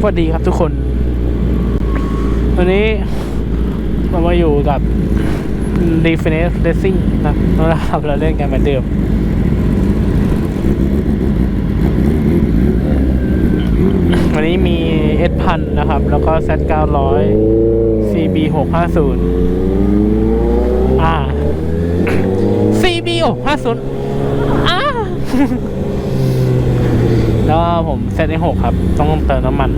สวัสดีครับทุกคน วันนี้เรามาอยู่กับ d e f i n i t e Racing นะนะครับเราเล่นกันเหมือนเดิมวันนี้มี S พันนะครับ แล้วก็ Z 900 CB 650อ่า CB 650อ่า แล้วผมเซตในหกครับ ต้องเติมน้ำมัน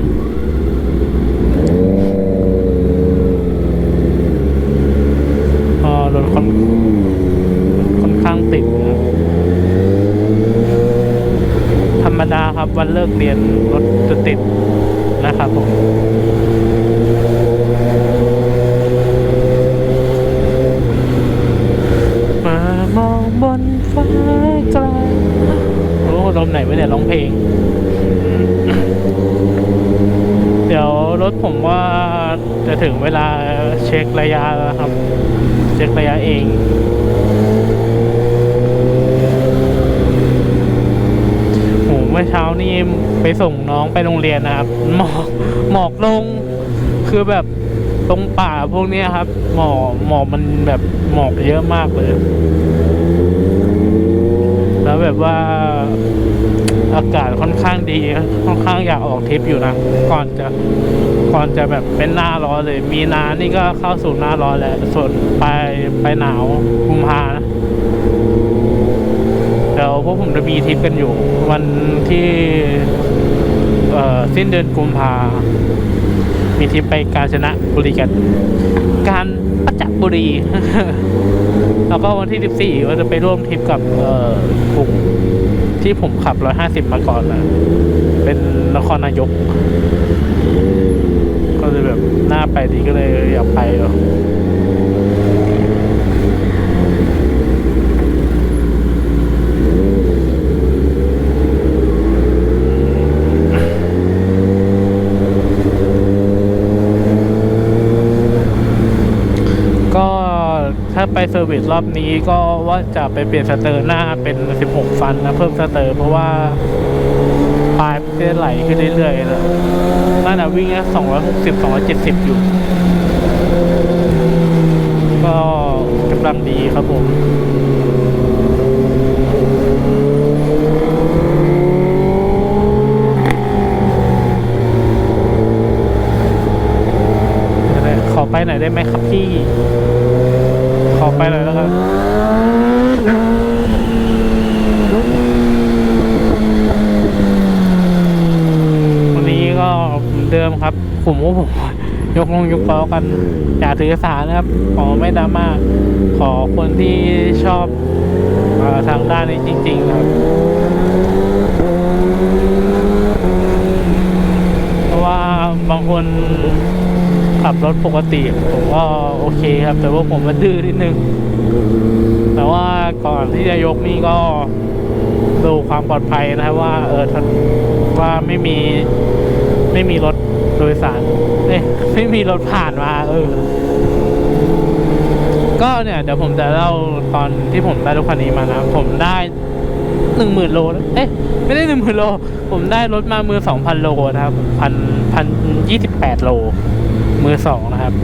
รถค่อนค่อนข้างติดนะธรรมดาครับวันเลิกเรียนรถจะติดนะครับผมามองบนฟ้าไกลโอ้ลมไหนไม่เนี่ย ร้องเพลง เดี๋ยวรถผมว่าจะถึงเวลาเช็คระยะแล้วครับ เช็คระยะเองโหเมื่อเช้านี่ไปส่งน้องไปโรงเรียนนะครับ หมอกหมอกลงคือแบบตรงป่าพวกนี้ครับ หมอกหมอกมันแบบหมอกเยอะมากเลย แล้วแบบว่า อากาศค่อนข้างดีค่อนข้างอยากออกทริปอยู่นะ ก่อนจะก่อนจะแบบเป็นหน้าร้อนเลย มีนานี่ก็เข้าสู่หน้าร้อนแล้วส่วนไปไปหนาวกุมภานะเดี๋ยวพวกผมจะมีทริปกันอยู่ วันที่เอ่อสิ้นเดือนกุมภามีทริปไปกาญจนบุรีกันการประจักบุรี แล้วก็วันที่ 14ก็จะไปร่วมทริปกับเอ่อกลุ่ม ที่ผมขับ 150 มาก่อนนะเป็นนครนายก ก็เลยแบบน่าไปดีก็เลยอยากไปเออก็ถ้าไป เซอร์วิสรอบนี้ก็ว่าจะไปเปลี่ยนสเตอร์หน้าเป็น 16 ฟันนะเพิ่มสเตอร์เพราะว่าปลายมันจะไหลขึ้นเรื่อยๆแล้วน่าจะวิ่งแค่260 270 อยู่ ก็กำลังดีครับผมขอไปหน่อยได้ไหมครับพี่ ขอไปหน่อยแล้วครับวันนี้ก็เดิมครับผมว่าผมยกลงยกเป้ากัน อย่าถือสานะครับ ขอไม่ดราม่าขอคนที่ชอบอทางด้านนี้จริง ๆ ครับ เพราะว่าบางคน ขับรถปกติผมก็โอเคครับ แต่ว่าผมมันดื้อนิดนึง แต่ว่าก่อนที่จะยกนี่ก็ดูความปลอดภัยนะครับว่า เออว่าไม่มีไม่มีรถโดยสารเอ้ยไม่มีรถผ่านมาเออก็เนี่ยเดี๋ยวผมจะเล่าตอนที่ผมได้รถคันนี้มานะ ผมได้หนึ่งหมื่นโล เอ๊ะ ไม่ได้หนึ่งหมื่นโล ผมได้รถมามือสองพันโลนะครับพันพันยี่สิบแปดโล มือสองนะครับ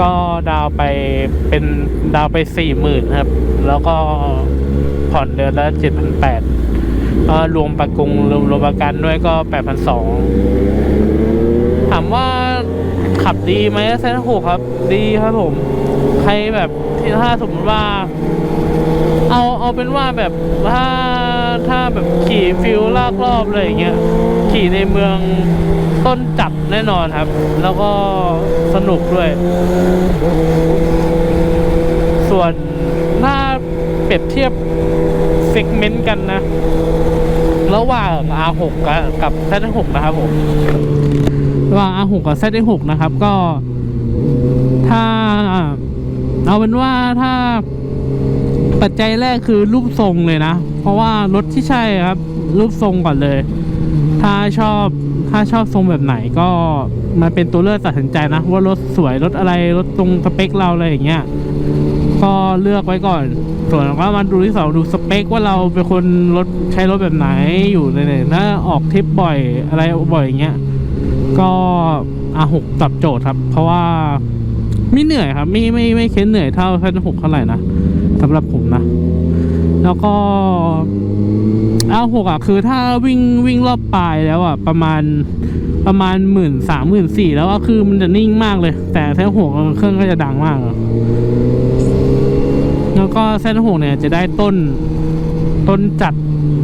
ก็ดาวไปเป็นดาวไปสี่หมื่นครับ แล้วก็ผ่อนเดือนละเจ็ดพันแปดก็รวมประกงรวมรวมประกันด้วยก็แปดพันสองถามว่าขับดีไหมเซนหกครับ ดีครับผม ใครแบบที่ถ้าสมมติว่า เอาเอาเป็นว่าแบบถ้าถ้าแบบขี่ฟิลลากรอบเลยอย่างเงี้ยขี่ในเมือง ต้นจับแน่นอนครับ แล้วก็สนุกด้วย ส่วนถ้าเปรียบเทียบเซกเมนต์กันนะ ระหว่าง R6 กับกับ Z6 นะครับผมระหว่าง R6 กับ Z6 นะครับ ก็ ถ้าเอาเป็นว่าถ้าปัจจัยแรกคือรูปทรงเลยนะ เพราะว่ารถที่ใช่ครับ รูปทรงก่อนเลย ถ้าชอบ ถ้าชอบทรงแบบไหนก็มันเป็นตัวเลือกตัดสินใจนะ ว่ารถสวยรถอะไรรถตรงสเปคเราอะไรอย่างเงี้ยก็เลือกไว้ก่อน ส่วนก็มาดูที่สองดูสเปคว่าเราเป็นคนรถใช้รถแบบไหนอยู่ในไหนถ้าออกทริปบ่อยอะไรบ่อยอย่างเงี้ยก็อาหกตอบโจทย์ครับ เพราะว่าไม่เหนื่อยครับ ไม่ไม่ไม่เค้นเหนื่อยเท่าเส้นหกเท่าไหร่นะสำหรับผมนะ แล้วก็ อาหกอะคือถ้าวิ่งวิ่งรอบปลายแล้วอะประมาณประมาณหมื่นสามหมื่นสี่แล้วก็คือมันจะนิ่งมากเลย แต่เส้นหกเครื่องก็จะดังมากอะแล้วก็เส้นหกเนี่ยจะได้ต้นต้นจัด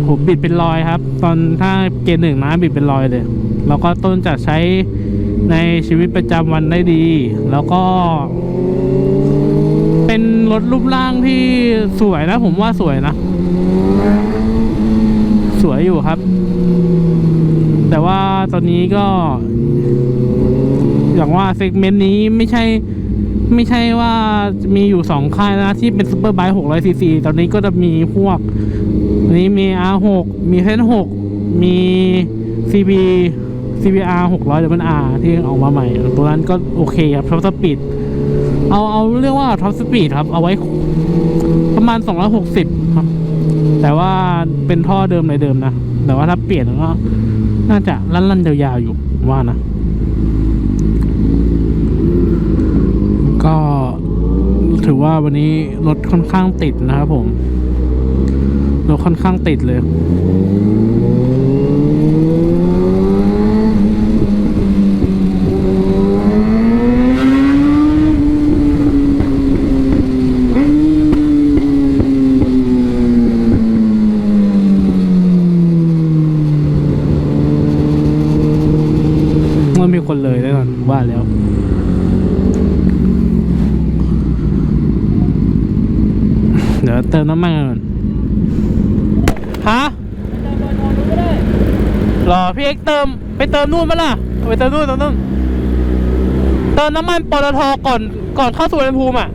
โหบิดเป็นรอยครับ ตอนถ้าเกณฑ์หนึ่งนะบิดเป็นรอยเลย แล้วก็ต้นจัดใช้ในชีวิตประจำวันได้ดี แล้วก็ เป็นรถรูปร่างที่สวยนะ ผมว่าสวยนะ สวยอยู่ครับ แต่ว่าตอนนี้ก็ อย่างว่าเซกเมนต์นี้ไม่ใช่ ไม่ใช่ว่ามีอยู่สองค่ายนะที่เป็นซูเปอร์ไบค์600ซีซีตอนนี้ก็จะมีพวกนี้มี R6 มีเซน6มี CB CBR 600 WR ที่ออกมาใหม่ ตัวนั้นก็โอเคครับท็อปสปีดเอาเอาเรียกว่าท็อปสปีดครับ เอาไว้ประมาณ 260 ครับ แต่ว่าเป็นท่อเดิมเลยเดิมนะ แต่ว่าถ้าเปลี่ยนก็น่าจะลั่นๆยาวๆอยู่ว่านะ ก็ถือว่าวันนี้รถค่อนข้างติดนะครับผม รถค่อนข้างติดเลย มันมีคนเลยแน่นอนว่าแล้ว เดี๋ยวเติมน้ำมันก่อนฮะรอพี่ เอ็กซ์เติมไปเติมนู่นมาล่ะไปเติมนู่นเติมนู่นเติมน้ำมันปตทก่อนก่อนเข้าสู่อุณภูมิอะ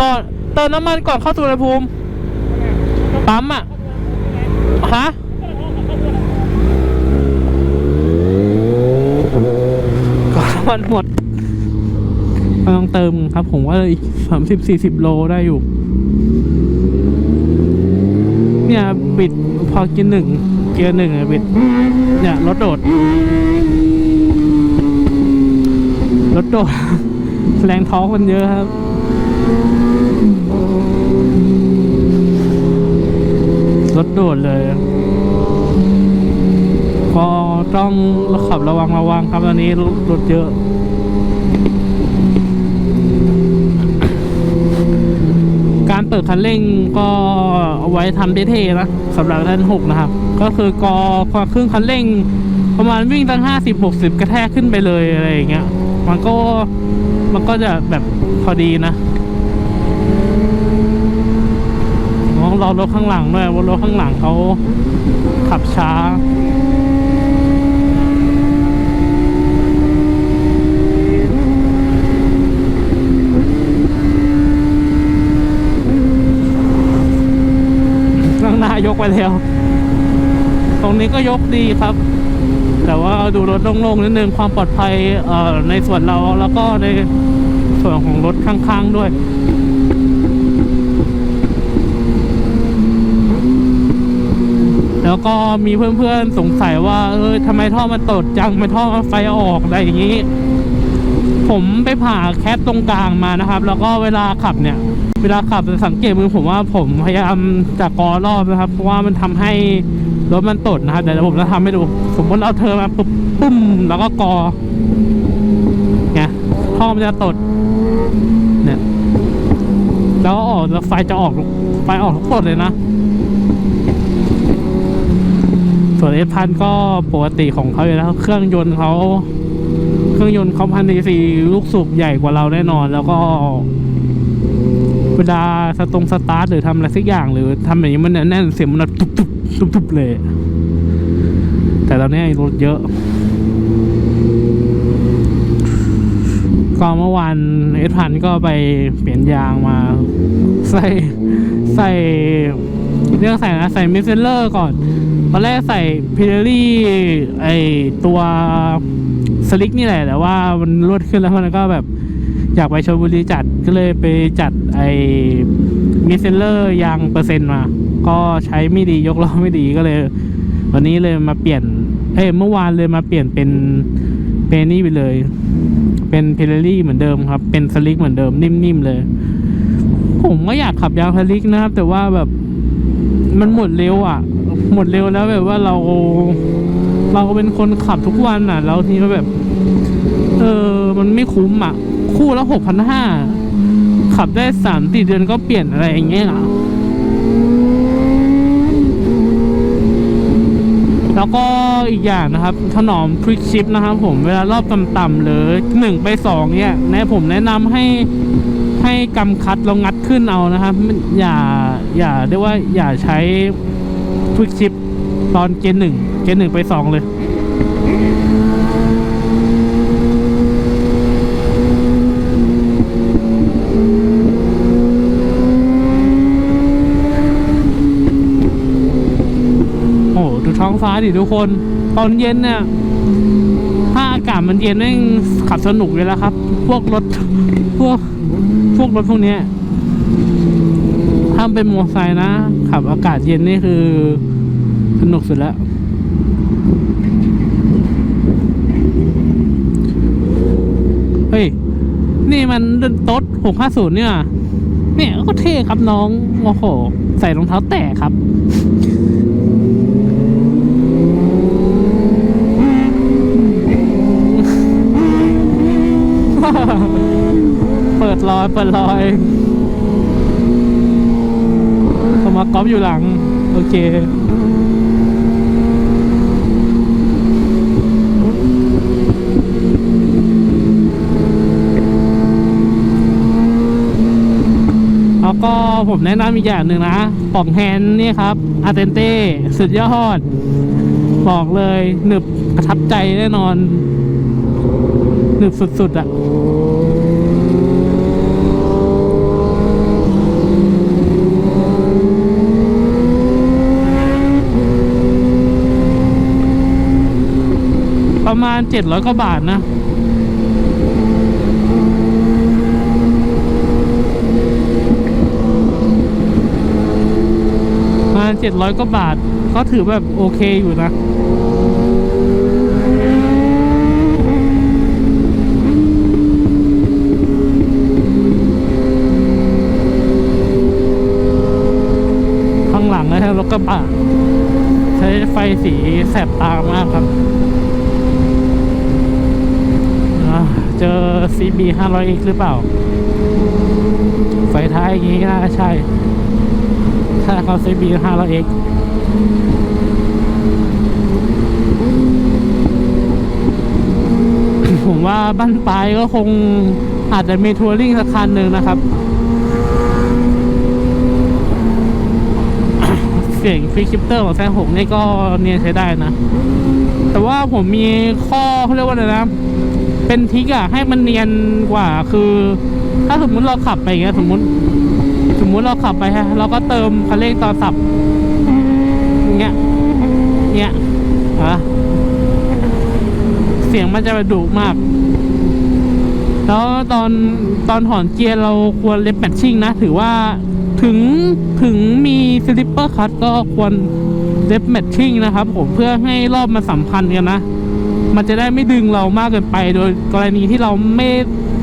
ก่อนเติมน้ำมันก่อนเข้าสู่อุณภูมิปั๊มอะฮะก่อนน้ำมันหมดกำลังเติมครับผมว่าอีกสามสิบสี่สิบโลได้อยู่ เนี่ยบิดพอกียร์หนึ่ง กียร์หนึ่งอะบิดเนี่ยรถโดด รถโดด แรงท้องมันเยอะครับรถโดดเลย ก็ต้องขับระวังระวังครับตอนนี้รถรถเยอะการเปิดคันเร่งก็เอาไว้ทำเท่ๆนะสำหรับท่านหกนะครับ ก็คือกอพอครึ่งคันเร่ง ประมาณวิ่งตั้งห้าสิบหกสิบกระแทกขึ้นไปเลยอะไรอย่างเงี้ย มันก็มันก็จะแบบพอดีนะมองรอรถข้างหลังด้วยว่ารถข้างหลังเขาขับช้าข้างหน้ายกไปแล้ว ตรงนี้ก็ยกดีครับ แต่ว่าดูรถโล่งๆนิดนึงความปลอดภัยในส่วนเราแล้วก็ในส่วนของรถข้างๆด้วยแล้วก็มีเพื่อนๆสงสัยว่า เออทำไมท่อมันตดจังทำไมท่อไฟออกอะไรอย่างนี้ ผมไปผ่าแคปตรงกลางมานะครับ แล้วก็เวลาขับเนี่ย เวลาขับจะสังเกตมือผมว่าผมพยายามจะกอรอบนะครับ เพราะว่ามันทำให้ รถมันตดนะครับเดี๋ยวผมจะทำให้ดู สมมติเราเธอมาปุ๊บปุ้มแล้วก็กอเนี่ยท่อมันจะตด เนี่ยแล้วออกแล้วไฟจะออกไฟออกทุกตดเลยนะ ส่วนเอพันก็ปกติของเขาอยู่แล้วเครื่องยนต์เขาเครื่องยนต์เขาพันดีซีลูกสูบใหญ่กว่าเราแน่นอน แล้วก็เวลาสตรงสตาร์ทหรือทำอะไรสักอย่างหรือทำแบบนี้มันแน่นเสียงมันตุบ ตุบตุบตุบเลย แต่ตอนนี้รถเยอะ ก็เมื่อวานเอสพันก็ไปเปลี่ยนยางมาใส่ใส่เรียกใส่นะใส่มิสเซลเลอร์ก่อน ตอนแรกใส่พิเรลี่ไอตัวสลิกนี่แหละ แต่ว่ามันรวดขึ้นแล้วมันก็แบบอยากไปชลบุรีจัดก็เลยไปจัดไอมิเซลเลอร์ยางเปอร์เซ็นต์มา ก็ใช้ไม่ดียกล้อไม่ดีก็เลย วันนี้เลยมาเปลี่ยน เอ้ยเมื่อวานเลยมาเปลี่ยนเป็นเป็นนี่ไปเลย เป็นเพลลี่เหมือนเดิมครับ เป็นสลิกเหมือนเดิมนิ่มๆเลย ผมก็อยากขับยางสลิกนะครับ แต่ว่าแบบมันหมดเร็วอะ หมดเร็วแล้วแบบว่าเรา เราเป็นคนขับทุกวันอะ แล้วทีนี้แบบ เออ มันไม่คุ้มอะ คู่ละหกพันห้าขับได้สามสี่เดือนก็เปลี่ยนอะไรอย่างเงี้ยอะ แล้วก็อีกอย่างนะครับถนอมพริกชิปนะครับผมเวลารอบต่ำๆหรือหนึ่งไปสองเนี่ยแนะผมแนะนำให้ให้กำคัดล้วงัดขึ้นเอานะครับไม่อย่าอย่าเรียกว่าอย่าใช้พริกชิปตอนเกณฑ์หนึ่งเกณฑ์หนึ่งไปสองเลย โอ้โหดูท้องฟ้าดิทุกคน ตอนเย็นเนี่ยถ้าอากาศมันเย็นแม่งขับสนุกเลยแล้วครับ พวกรถพวกพวกรถพวกเนี้ยถ้าเป็นมอเตอร์ไซค์นะ ขับอากาศเย็นนี่คือสนุกสุดแล้วเฮ้ย นี่มันโต๊ดหกห้าศูนย์เนี่ย เนี่ยก็เท่ครับน้อง โอ้โห ใส่รองเท้าแตะครับ เปิดรอยเปิดรอยสมากอล์ฟอยู่หลัง โอเคแล้วก็ผมแนะนำอีกอย่างหนึ่งนะปอกแฮนนี่ครับอาเตนเต้ สุดยอด บอกเลยหนึบประทับใจแน่นอน หนึบสุดๆอะ่ะ ประมา ณเจ็ดร้อยกว่าบาทนะประมาณเจ็ดร้อยกว่าบาทก็ถือแบบโอเคอยู่นะข้างหลังนะครับรถกระบะใช้ไฟสีแสบตามากครับอ่า เจอ CB 500X หรือเปล่า ไฟท้ายอย่างงี้น่าใช่ ถ้าเขา CB 500X ผมว่าบ้านปลายก็คงอาจจะมีทัวริงสักคันหนึ่งนะครับ เสียงฟรีคิปเตอร์ของแซงหกนี่ก็เนียนใช้ได้นะ แต่ว่าผมมีข้อเขาเรียกว่าอะไรนะ เป็นทิกอะให้มันเนียนกว่าคือ ถ้าสมมุติเราขับไปอย่างเงี้ย สมมุติ สมมุติเราขับไปฮะเราก็เติมคันเร่งตอนสับเงี้ยเงี้ยอะเสียงมันจะดุมาก แล้วตอนตอนถอนเกียร์เราควรเล็บแมทชิ่งนะ ถือว่าถึงถึงมีสลิปเปอร์คัตก็ควรเล็บแมทชิ่งนะครับ ผมเพื่อให้รอบมันสัมพันธ์กันนะ มันจะได้ไม่ดึงเรามากเกินไป โดยกรณีที่เราไม่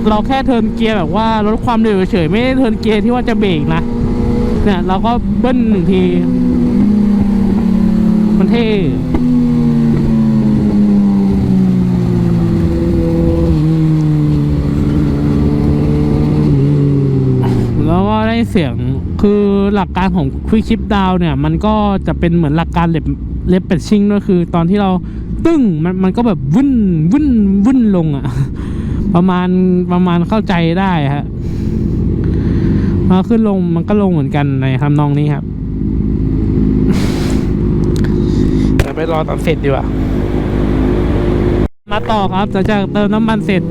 เราแค่เทิร์นเกียร์แบบว่าลดความเร็วเฉยไม่ได้เทิร์นเกียร์ที่ว่าจะเบรกนะเนี่ยเราก็เบิ้ลหนึ่งที มันเท่แล้วว่าได้เสียงคือหลักการของ Quick Shift Down เนี่ย มันก็จะเป็นเหมือนหลักการเล็บเล็บเป็ดชิงก็คือตอนที่เรา ตึ้งมันมันก็แบบวุ่นวุ่นวุ่นลงอะประมาณประมาณเข้าใจได้ฮะมาขึ้นลงมันก็ลงเหมือนกันในทำนองนี้ครับเดี๋ยวไปรอตอนเสร็จดีกว่ามาต่อครับหลังจากเติมน้ำมันเสร็จ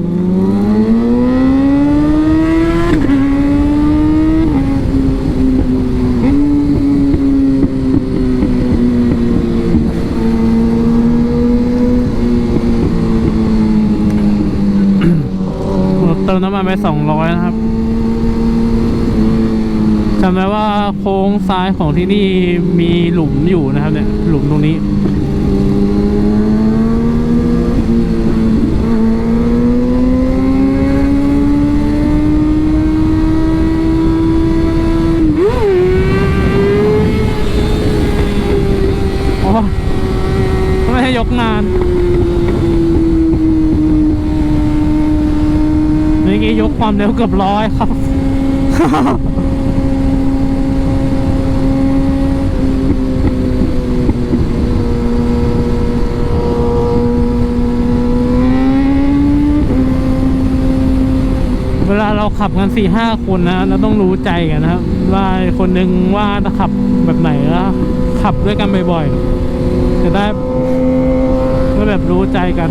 เติ มน้ำมันไปสองร้อยนะครับจำได้ว่าโค้งซ้ายของที่นี่มีหลุมอยู่นะครับเนี่ยหลุมตรงนี้ ยกความเร็วเกือบร้อยครับ เวลาเราขับกันสี่ห้าคนนะ เราต้องรู้ใจกันนะครับ ว่าคนหนึ่งว่าจะขับแบบไหนแล้วขับด้วยกันบ่อยๆ จะได้ก็แบบรู้ใจกัน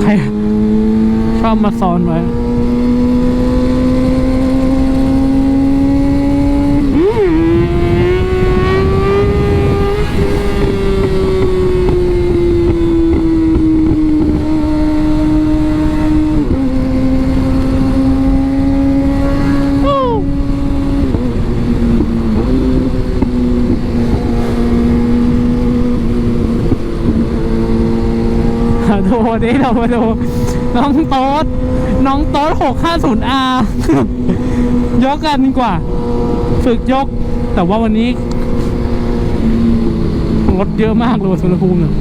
ใครชอบ มาซ้อนไว้ดูนี่เรามาดู น้องโต๊ดน้องโต๊ด650 R ยกกันดีกว่า ฝึกยก แต่ว่าวันนี้รถเยอะมากเลยสุนภูมิเนี่ย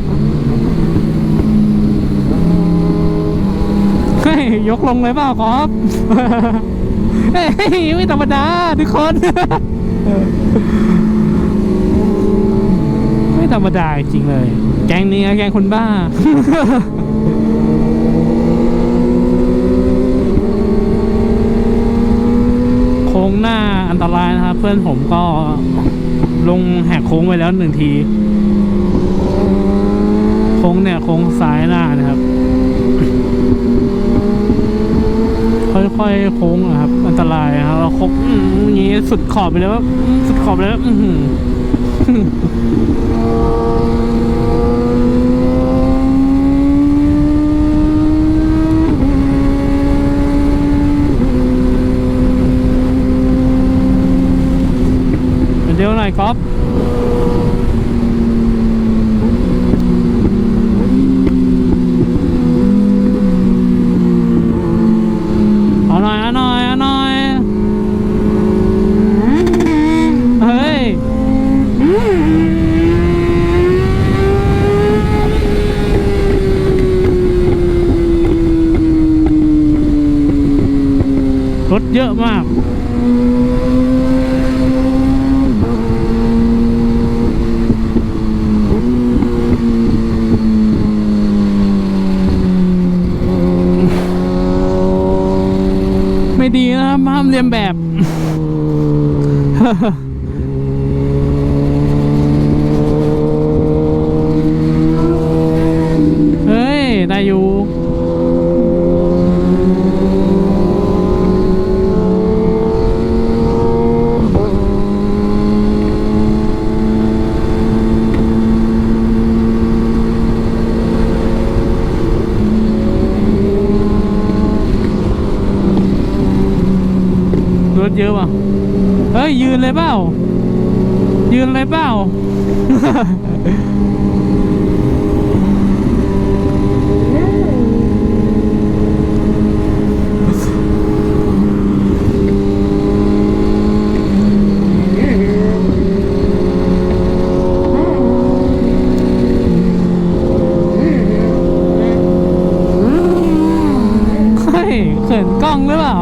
เฮ้ย ยกลงเลยเปล่าครับเฮ้ย ไม่ธรรมดาทุกคน ไม่ธรรมดาจริงเลย แกงนี้แกงคนบ้า โค้ งหน้าอันตรายนะครับ เพื่อนผมก็ลงแหกโค้งไปแล้วหนึ่งที โค้งเนี่ยโค้งซ้ายหน้านะครับ ค่อยๆโค้งอะครับ อันตรายครับเราโค้งอย่างนี้สุดขอบไปแล้วสุดขอบไปแล้วอื้อหือ เดี๋ยวหน่อยครับเอาหน่อยเอาหน่อยเอาหน่อยเฮ้ยรถเยอะมาก ไม่ดีนะครับห้าม เรียนแบบ เฮ้ย ได้อยู่ รถ เยอะว่ะเฮ้ยยืนเลยเปล่า ยืนเลยเปล่า เฮ้ยเขินกล้องหรือเปล่า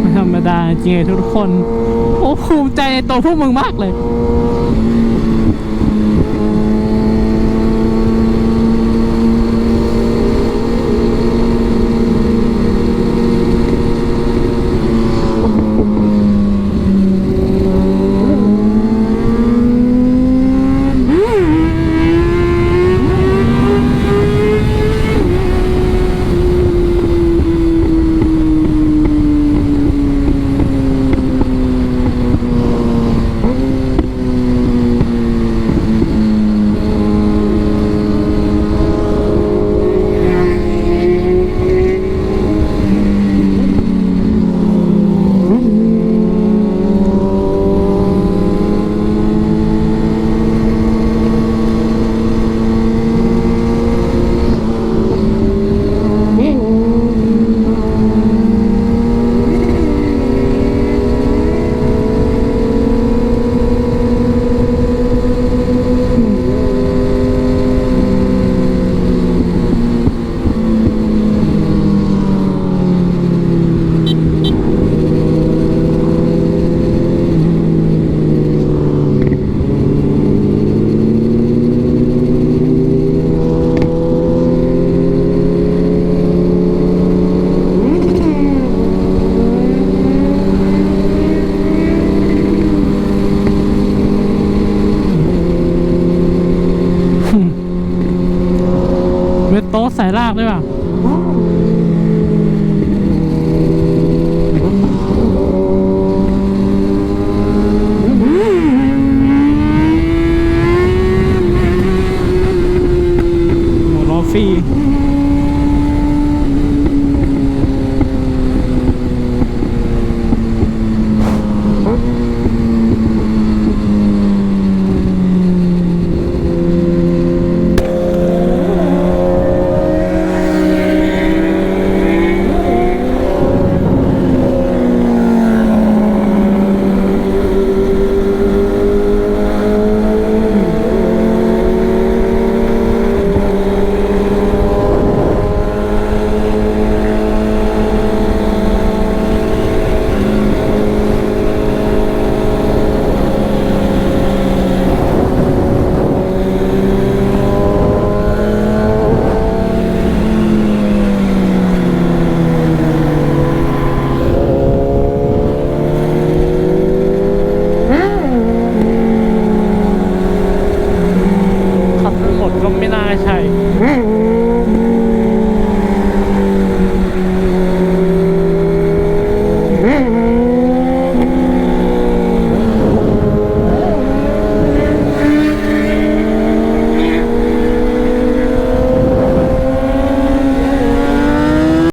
ไม่ธรรมดาจริงๆทุก คน โอ้ภูมิใจในตัวพวกมึงมากเลย